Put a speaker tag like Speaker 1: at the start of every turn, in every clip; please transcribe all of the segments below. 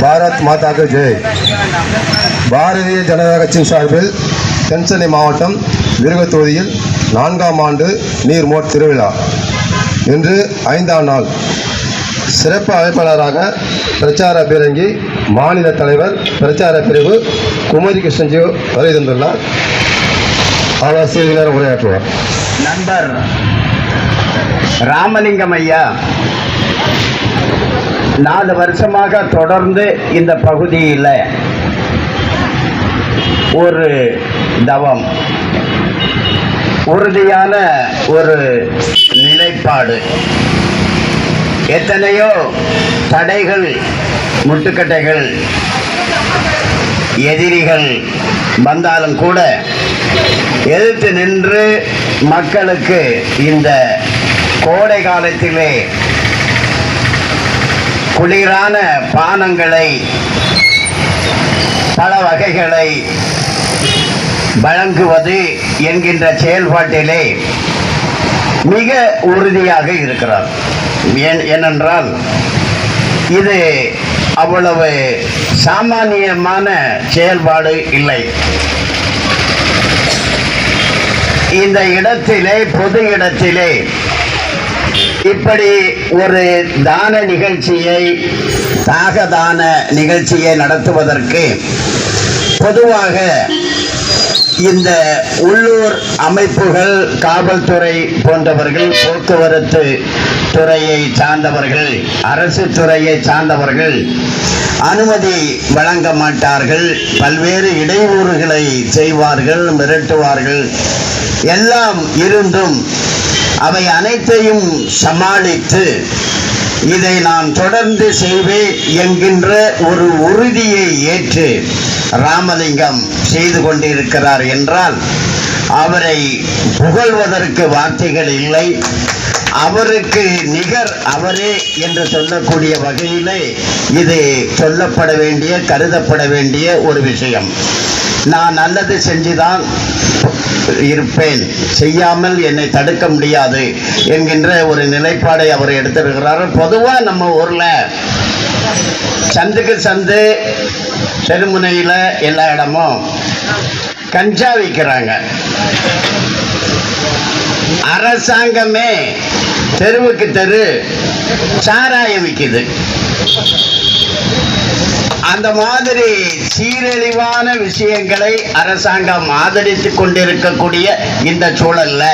Speaker 1: பாரத் மாதாக்கு ஜெய். பாரதிய ஜனதா கட்சியின் சார்பில் தென்சென்னை மாவட்டம் விருகத் தொகுதியில் நான்காம் ஆண்டு நீர்மோட் திருவிழா. இன்று ஐந்தாம் நாள். சிறப்பு அழைப்பாளராக பிரச்சார பீரங்கி மாநில தலைவர் பிரச்சார பிரிவு குமரி கிருஷ்ணஜி வருகை தந்துள்ளார். அவர் சிறிது நேரம் உரையாற்றுவார்
Speaker 2: நண்பர் ராமலிங்கம் ஐயா நாலு வருஷமாக தொடர்ந்து இந்த பகுதியில் ஒரு தவம் உறுதியான ஒரு நிலைப்பாடு. எத்தனையோ தடைகள் முட்டுக்கட்டைகள் எதிரிகள் வந்தாலும் கூட எதிர்த்து நின்று மக்களுக்கு இந்த கோடை காலத்திலே குளிரான பானங்களை பல வகைகளை வழங்குவது என்கின்ற செயல்பாட்டிலே மிக உறுதியாக இருக்கிறார். ஏன் ஏனென்றால் இது அவ்வளவு சாமானியமான செயல்பாடு இல்லை. இந்த இடத்திலே பொது இடத்திலே இப்படி ஒரு தான நிகழ்ச்சியை தாகதான நிகழ்ச்சியை நடத்துவதற்கு பொதுவாக இந்த உள்ளூர் அமைப்புகள் காவல்துறை போன்றவர்கள் போக்குவரத்து துறையை சார்ந்தவர்கள் அரசு துறையை சார்ந்தவர்கள் அனுமதி வழங்க மாட்டார்கள். பல்வேறு இடையூறுகளை செய்வார்கள் மிரட்டுவார்கள். எல்லாம் இருந்தும் அவை அனைத்தையும் சமாளித்து இதை நான் தொடர்ந்து செய்வேன் என்கின்ற ஒரு உறுதியை ஏற்று ராமலிங்கம் செய்து கொண்டிருக்கிறார் என்றால் அவரை புகழ்வதற்கு வார்த்தைகள் இல்லை. அவருக்கு நிகர் அவரே என்று சொல்லக்கூடிய வகையிலே இது சொல்லப்பட வேண்டிய கருதப்பட வேண்டிய ஒரு விஷயம். நான் நல்லது செஞ்சுதான் இருப்பேன். செய்யாமல் என்னை தடுக்க முடியாது என்கின்ற ஒரு நிலைப்பாடை அவர் எடுத்திருக்கிறார். பொதுவாக நம்ம ஊரில் சந்துக்கு சந்து தெருமுனையில் எல்லா இடமும் கஞ்சா விற்கிறாங்க அரசாங்கமே தெருவுக்கு தெரு சாராயம் விற்குது அந்த மாதிரி சீரழிவான விஷயங்களை அரசாங்கம் ஆதரித்து கொண்டிருக்கக்கூடிய இந்த சூழல்ல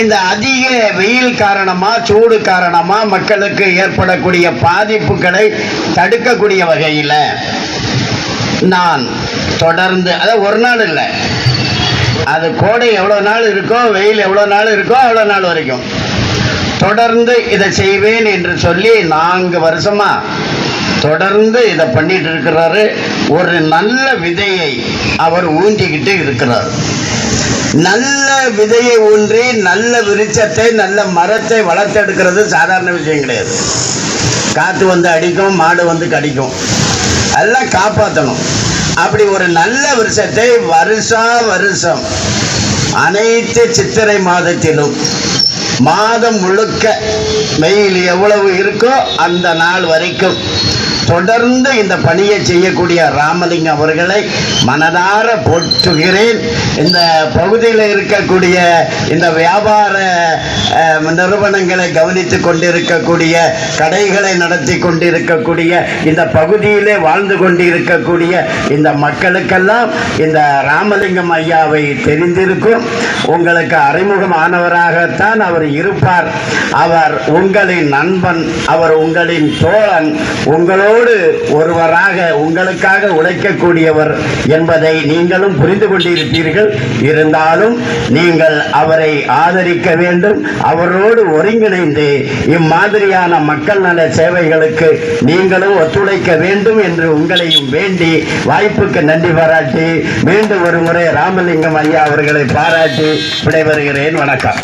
Speaker 2: இந்த அதிக வெயில் காரணமா சூடு காரணமா மக்களுக்கு ஏற்படக்கூடிய பாதிப்புகளை தடுக்கக்கூடிய வகையில் நான் தொடர்ந்து அதாவது ஒரு நாள் இல்லை. அது கோடை எவ்வளோ நாள் இருக்கோ வெயில் எவ்வளோ நாள் இருக்கோ அவ்வளோ நாள் வரைக்கும். தொடர்ந்து இதை செய்வேன் என்று சொல்லி நான்கு வருஷமா தொடர்ந்து இதை பண்ணிட்டு இருக்கிறாரு. ஒரு நல்ல விதையை அவர் ஊன்றிக்கிட்டு இருக்கிறார். நல்ல விதையை ஊன்றி நல்ல விருட்சத்தை நல்ல மரத்தை வளர்த்தெடுக்கிறது சாதாரண விஷயம் கிடையாது. காற்று வந்து அடிக்கும் மாடு வந்து கடிக்கும். எல்லாம் காப்பாற்றணும் அப்படி ஒரு நல்ல வருஷத்தை வருஷா வருஷம் அனைத்து சித்திரை மாதத்திலும் மாதம் முழுக்க வெயில் எவ்வளவு இருக்கோ அந்த நாள் வரைக்கும் தொடர்ந்து இந்த பணியை செய்யக்கூடிய ராமலிங்கம் அவர்களை மனதார போற்றுகிறேன். இந்த பகுதியில் இருக்கக்கூடிய இந்த வியாபார நிறுவனங்களை கவனித்து கொண்டிருக்கக்கூடிய கடைகளை நடத்தி கொண்டிருக்கக்கூடிய இந்த பகுதியிலே வாழ்ந்து கொண்டிருக்கக்கூடிய இந்த மக்களுக்கெல்லாம் இந்த ராமலிங்கம் ஐயாவை தெரிந்திருக்கும். உங்களுக்கு அறிமுகமானவராகத்தான் அவர் இருப்பார். அவர் உங்களின் நண்பன் அவர் உங்களின் தோழன் உங்களோடு ஒருவராக உங்களுக்காக உழைக்கக்கூடியவர் என்பதை நீங்களும் புரிந்து கொண்டிருப்பீர்கள். இருந்தாலும் நீங்கள் அவரை ஆதரிக்க வேண்டும். அவரோடு ஒருங்கிணைந்து இம்மாதிரியான மக்கள் நல சேவைகளுக்கு நீங்களும் ஒத்துழைக்க வேண்டும் என்று உங்களையும் வேண்டி வாய்ப்புக்கு நன்றி பாராட்டி மீண்டும் ஒரு முறை ராமலிங்கம் ஐயா அவர்களை பாராட்டி விடைபெறுகிறேன். வணக்கம்.